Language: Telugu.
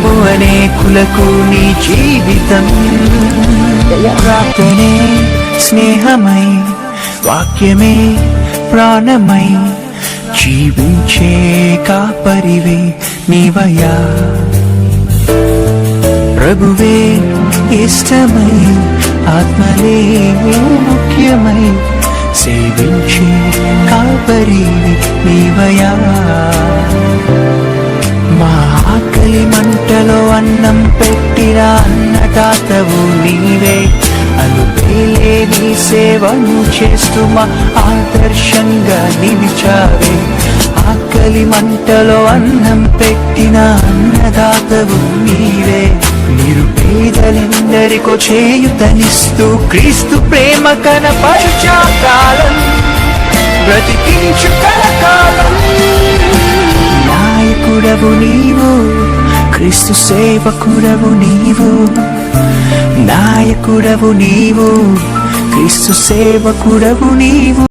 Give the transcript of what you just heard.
జీవితము అనే కులకు నీ జీవితం. ప్రార్థనే స్నేహమై వాక్యమే ప్రాణమై జీవించే కాపరివే నీవయా ప్రభువే ఇష్టమై ఆత్మలే ముఖ్యమై సేవించే కాపరివే నీవయా మంటలో అన్నం పెట్టిన అన్నదాతవు నీవే. అలుపేలే నీ సేవను చేస్తూ మా ఆదర్శంగా నిలిచావే. ఆకలి మంటలో అన్నం పెట్టిన అన్నదాతవు నీవే. నిరుపేదలెందరికో చేయుతనిస్తూ క్రీస్తు ప్రేమ కనపరుచాకాలం బ్రతికించు కలకాలం నాయకుడవు నీవు. క్రీస్తు సేవకుడవు నీవు నాయకుడవు నీవు క్రీస్తు సేవకుడవు నీవు.